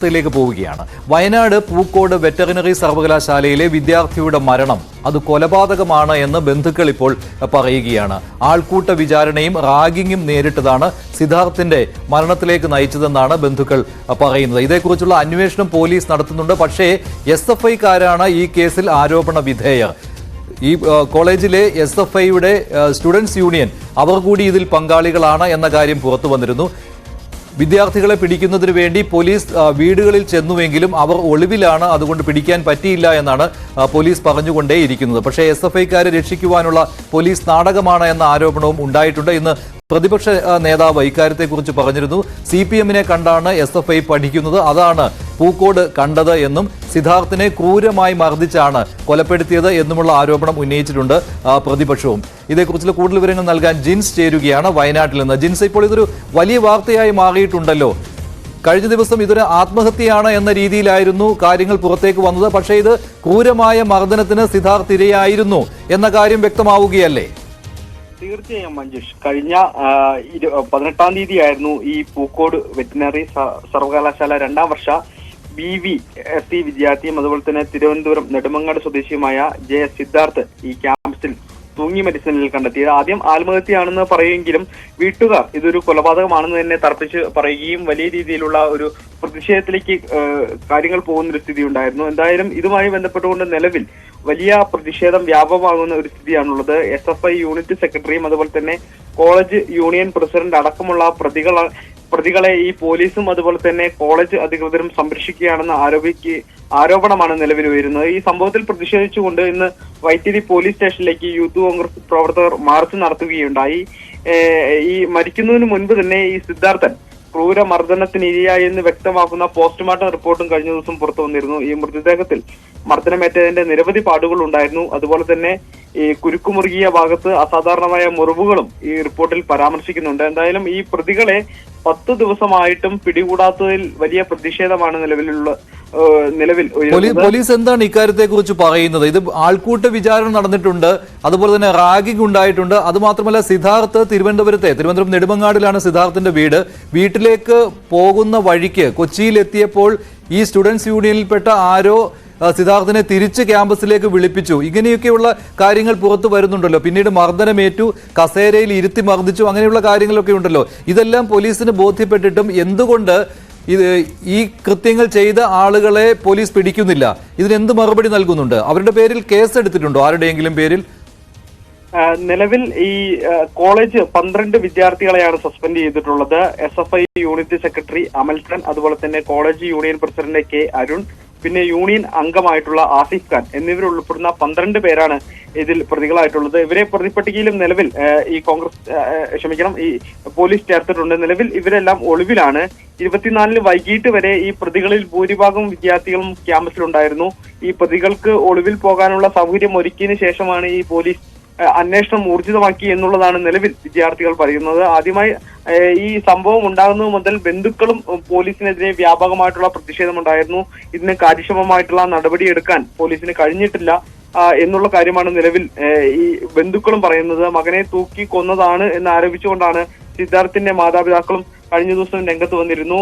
ത്തിലേക്ക് പോവുകയാണ്. വയനാട് പൂക്കോട് വെറ്ററിനറി സർവകലാശാലയിലെ വിദ്യാർത്ഥിയുടെ മരണം അത് കൊലപാതകമാണ് എന്ന് ബന്ധുക്കൾ ഇപ്പോൾ പറയുകയാണ്. ആൾക്കൂട്ട വിചാരണയും റാഗിങ്ങും നേരിട്ടതാണ് സിദ്ധാർത്ഥിന്റെ മരണത്തിലേക്ക് നയിച്ചതെന്നാണ് ബന്ധുക്കൾ പറയുന്നത്. ഇതേക്കുറിച്ചുള്ള അന്വേഷണം പോലീസ് നടത്തുന്നുണ്ട്. പക്ഷേ എസ് എഫ് ഐക്കാരാണ് ഈ കേസിൽ ആരോപണ വിധേയർ. ഈ കോളേജിലെ എസ് എഫ് ഐയുടെ സ്റ്റുഡൻസ് യൂണിയൻ അവർ കൂടി ഇതിൽ പങ്കാളികളാണ് എന്ന കാര്യം പുറത്തു വന്നിരുന്നു. വിദ്യാർത്ഥികളെ പിടിക്കുന്നതിന് വേണ്ടി പോലീസ് വീടുകളിൽ ചെന്നുവെങ്കിലും അവർ ഒളിവിലാണ് അതുകൊണ്ട് പിടിക്കാൻ പറ്റിയില്ല എന്നാണ് പോലീസ് പറഞ്ഞുകൊണ്ടേയിരിക്കുന്നത്. പക്ഷേ എസ് എഫ് ഐക്കാരെ രക്ഷിക്കുവാനുള്ള പോലീസ് നാടകമാണ് എന്ന ആരോപണവും ഉണ്ടായിട്ടുണ്ട്. ഇന്ന് പ്രതിപക്ഷ നേതാവ് ഇക്കാര്യത്തെക്കുറിച്ച് പറഞ്ഞിരുന്നു. സി പി എമ്മിനെ കണ്ടാണ് എസ് എഫ് ഐ പഠിക്കുന്നത്. അതാണ് പൂക്കോട് കണ്ടത് എന്നും സിദ്ധാർത്ഥിനെ ക്രൂരമായി മർദ്ദിച്ചാണ് കൊലപ്പെടുത്തിയത് എന്നുമുള്ള ആരോപണം ഉന്നയിച്ചിട്ടുണ്ട് പ്രതിപക്ഷവും. ഇതേക്കുറിച്ചുള്ള കൂടുതൽ വിവരങ്ങൾ നൽകാൻ ജിൻസ് ചേരുകയാണ് വയനാട്ടിൽ നിന്ന്. ജിൻസ് ഇപ്പോൾ ഇതൊരു വലിയ വാർത്തയായി മാറിയിട്ടുണ്ടല്ലോ. കഴിഞ്ഞ ദിവസം ഇതൊരു ആത്മഹത്യയാണ് എന്ന രീതിയിലായിരുന്നു കാര്യങ്ങൾ പുറത്തേക്ക് വന്നത്. പക്ഷേ ഇത് ക്രൂരമായ മർദ്ദനത്തിന് സിദ്ധാർത്ഥ് ഇരയായിരുന്നു എന്ന കാര്യം വ്യക്തമാവുകയല്ലേ? തീർച്ചയായും മഞ്ജുഷ്. കഴിഞ്ഞ പതിനെട്ടാം തീയതി ആയിരുന്നു ഈ പൂക്കോട് വെറ്റിനറി സർവകലാശാല രണ്ടാം വർഷ ബി വി എസ് സി വിദ്യാർത്ഥിയും അതുപോലെ തന്നെ തിരുവനന്തപുരം നെടുമങ്ങാട് സ്വദേശിയുമായ ജെ സിദ്ധാർത്ഥ് ഈ ക്യാമ്പസിൽ തൂങ്ങി മരിച്ച നിലയിൽ കണ്ടെത്തിയത്. ആദ്യം ആത്മഹത്യയാണെന്ന് പറയുമെങ്കിലും വീട്ടുകാർ ഇതൊരു കൊലപാതകമാണെന്ന് തന്നെ തർപ്പിച്ച് പറയുകയും വലിയ രീതിയിലുള്ള ഒരു പ്രതിഷേധത്തിലേക്ക് കാര്യങ്ങൾ പോകുന്ന ഒരു സ്ഥിതി ഉണ്ടായിരുന്നു. എന്തായാലും ഇതുമായി ബന്ധപ്പെട്ടുകൊണ്ട് നിലവിൽ വലിയ പ്രതിഷേധം വ്യാപകമാകുന്ന ഒരു സ്ഥിതിയാണുള്ളത്. എസ് എഫ് ഐ യൂണിറ്റ് സെക്രട്ടറിയും അതുപോലെ തന്നെ കോളേജ് യൂണിയൻ പ്രസിഡന്റ് അടക്കമുള്ള പ്രതികൾ പ്രതികളെ ഈ പോലീസും അതുപോലെ തന്നെ കോളേജ് അധികൃതരും സംരക്ഷിക്കുകയാണെന്ന് ആരോപിക്ക് ആരോപണമാണ് നിലവിൽ ഉയരുന്നത്. ഈ സംഭവത്തിൽ പ്രതിഷേധിച്ചുകൊണ്ട് ഇന്ന് വൈത്തിരി പോലീസ് സ്റ്റേഷനിലേക്ക് യൂത്ത് കോൺഗ്രസ് പ്രവർത്തകർ മാർച്ച് നടത്തുകയുണ്ടായി. ഈ മരിക്കുന്നതിന് മുൻപ് തന്നെ ഈ സിദ്ധാർത്ഥൻ ക്രൂരമർദ്ദനത്തിന് മർദ്ദനത്തിനിരയായി എന്ന് വ്യക്തമാക്കുന്ന പോസ്റ്റ്മോർട്ടം റിപ്പോർട്ടും കഴിഞ്ഞ ദിവസം പുറത്തു വന്നിരുന്നു. ഈ മൃതദേഹത്തിൽ മർദ്ദനമേറ്റതിന്റെ നിരവധി പാടുകൾ ഉണ്ടായിരുന്നു. അതുപോലെ തന്നെ ഈ കുരുക്കുമുറുകിയ ഭാഗത്ത് അസാധാരണമായ മുറിവുകളും ഈ റിപ്പോർട്ടിൽ പരാമർശിക്കുന്നുണ്ട്. എന്തായാലും ഈ പ്രതികളെ പത്ത് ദിവസമായിട്ടും പിടികൂടാത്തതിൽ വലിയ പ്രതിഷേധമാണ് നിലവിലുള്ള നിലവിൽ പോലീസ് എന്താണ് ഇക്കാര്യത്തെ കുറിച്ച് പറയുന്നത്? ഇത് ആൾക്കൂട്ട വിചാരണ നടന്നിട്ടുണ്ട്. അതുപോലെ തന്നെ റാഗിംഗ് ഉണ്ടായിട്ടുണ്ട്. അത് മാത്രമല്ല സിദ്ധാർത്ഥ് തിരുവനന്തപുരത്തെ തിരുവനന്തപുരം നെടുമങ്ങാടിലാണ് സിദ്ധാർത്ഥിന്റെ വീട്. വീട്ടിലേക്ക് പോകുന്ന വഴിക്ക് കൊച്ചിയിൽ എത്തിയപ്പോൾ ഈ സ്റ്റുഡൻസ് യൂണിയനിൽപ്പെട്ട ആരോ സിദ്ധാർത്ഥിനെ തിരിച്ച് ക്യാമ്പസിലേക്ക് വിളിപ്പിച്ചു. ഇങ്ങനെയൊക്കെയുള്ള കാര്യങ്ങൾ പുറത്തു വരുന്നുണ്ടല്ലോ. പിന്നീട് മർദ്ദനമേറ്റു കസേരയിൽ ഇരുത്തി മർദ്ദിച്ചു അങ്ങനെയുള്ള കാര്യങ്ങളൊക്കെ ഉണ്ടല്ലോ. ഇതെല്ലാം പോലീസിന് ബോധ്യപ്പെട്ടിട്ടും എന്തുകൊണ്ട് ഇത് ഈ കൃത്യങ്ങൾ ചെയ്ത ആളുകളെ പോലീസ് പിടിക്കുന്നില്ല? ഇതിനെന്ത് മറുപടി നൽകുന്നുണ്ട്? അവരുടെ പേരിൽ കേസ് എടുത്തിട്ടുണ്ടോ ആരുടെയെങ്കിലും പേരിൽ? നിലവിൽ ഈ കോളേജ് പന്ത്രണ്ട് വിദ്യാർത്ഥികളെയാണ് സസ്പെൻഡ് ചെയ്തിട്ടുള്ളത്. S F I unit secretary Amalson അതുപോലെ തന്നെ college union president K Arun പിന്നെ യൂണിയൻ അംഗമായിട്ടുള്ള ആസിഫ് ഖാൻ എന്നിവരുൾപ്പെടുന്ന പന്ത്രണ്ട് പേരാണ് ഇതിൽ പ്രതികളായിട്ടുള്ളത്. ഇവരെ പ്രതിപ്പട്ടികയിലും നിലവിൽ ഈ കോൺഗ്രസ് ക്ഷമിക്കണം ഈ പോലീസ് ചേർത്തിട്ടുണ്ട്. നിലവിൽ ഇവരെല്ലാം ഒളിവിലാണ്. ഇരുപത്തിനാലിന് വൈകിട്ട് വരെ ഈ പ്രതികളിൽ ഭൂരിഭാഗം വിദ്യാർത്ഥികളും ക്യാമ്പസിലുണ്ടായിരുന്നു. ഈ പ്രതികൾക്ക് ഒളിവിൽ പോകാനുള്ള സൗകര്യം ഒരുക്കിയതിനു ശേഷമാണ് ഈ പോലീസ് അന്വേഷണം ഊർജിതമാക്കി എന്നുള്ളതാണ് നിലവിൽ വിദ്യാർത്ഥികൾ പറയുന്നത്. ആദ്യമായി ഈ സംഭവം ഉണ്ടാകുന്നത് മുതൽ ബന്ധുക്കളും പോലീസിനെതിരെ വ്യാപകമായിട്ടുള്ള പ്രതിഷേധമുണ്ടായിരുന്നു. ഇതിന് കാര്യക്ഷമമായിട്ടുള്ള നടപടിയെടുക്കാൻ പോലീസിന് കഴിഞ്ഞിട്ടില്ല എന്നുള്ള കാര്യമാണ് നിലവിൽ ഈ ബന്ധുക്കളും പറയുന്നത്. മകനെ തൂക്കി കൊന്നതാണ് എന്ന് ആരോപിച്ചുകൊണ്ടാണ് സിദ്ധാർത്ഥിന്റെ മാതാപിതാക്കളും കഴിഞ്ഞ ദിവസം രംഗത്ത് വന്നിരുന്നു.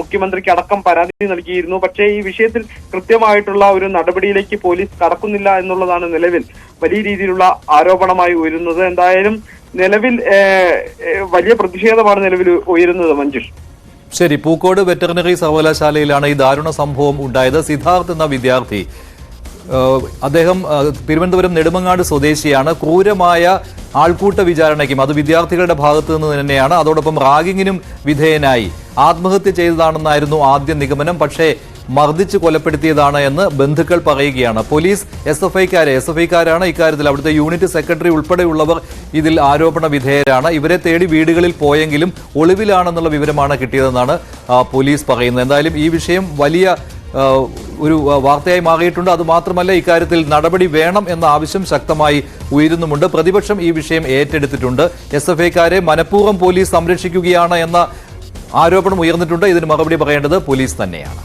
മുഖ്യമന്ത്രിക്ക് അടക്കം പരാതി നൽകിയിരുന്നു. പക്ഷേ ഈ വിഷയത്തിൽ കൃത്യമായിട്ടുള്ള ഒരു നടപടിയിലേക്ക് പോലീസ് കടക്കുന്നില്ല എന്നുള്ളതാണ് നിലവിൽ വലിയ രീതിയിലുള്ള ആരോപണമായി ഉയരുന്നത്. എന്തായാലും നിലവിൽ വലിയ പ്രതിഷേധമാണ് നിലവിൽ ഉയരുന്നത് മഞ്ജുഷ്. ശരി പൂക്കോട് വെറ്ററിനറി സർവകലാശാലയിലാണ് ഈ ദാരുണ സംഭവം ഉണ്ടായത്. സിദ്ധാർത്ഥ് എന്ന വിദ്യാർത്ഥി അദ്ദേഹം തിരുവനന്തപുരം നെടുമങ്ങാട് സ്വദേശിയാണ്. ക്രൂരമായ ആൾക്കൂട്ട വിചാരണയ്ക്കും. അത് വിദ്യാർത്ഥികളുടെ ഭാഗത്തു നിന്ന് തന്നെയാണ്. അതോടൊപ്പം റാഗിങ്ങിനും വിധേയനായി. ആത്മഹത്യ ചെയ്തതാണെന്നായിരുന്നു ആദ്യ നിഗമനം. പക്ഷേ മർദ്ദിച്ച് കൊലപ്പെടുത്തിയതാണ് എന്ന് ബന്ധുക്കൾ പറയുകയാണ്. പോലീസ് എസ് എഫ് ഐക്കാരെ എസ് എഫ് ഐക്കാരാണ് ഇക്കാര്യത്തിൽ അവിടുത്തെ യൂണിറ്റ് സെക്രട്ടറി ഉൾപ്പെടെയുള്ളവർ ഇതിൽ ആരോപണ വിധേയരാണ്. ഇവരെ തേടി വീടുകളിൽ പോയെങ്കിലും ഒളിവിലാണെന്നുള്ള വിവരമാണ് കിട്ടിയതെന്നാണ് പോലീസ് പറയുന്നത്. എന്തായാലും ഈ വിഷയം വലിയ ഒരു വാർത്തയായി മാറിയിട്ടുണ്ട്. അത് മാത്രമല്ല ഇക്കാര്യത്തിൽ നടപടി വേണം എന്ന ആവശ്യം ശക്തമായി ഉയരുന്നുമുണ്ട്. പ്രതിപക്ഷം ഈ വിഷയം ഏറ്റെടുത്തിട്ടുണ്ട്. എസ് എഫ് ഐക്കാരെ മനഃപൂർവം പോലീസ് സംരക്ഷിക്കുകയാണ് എന്ന ആരോപണം ഉയർന്നിട്ടുണ്ട്. ഇതിന് മറുപടി പറയേണ്ടത് പോലീസ് തന്നെയാണ്.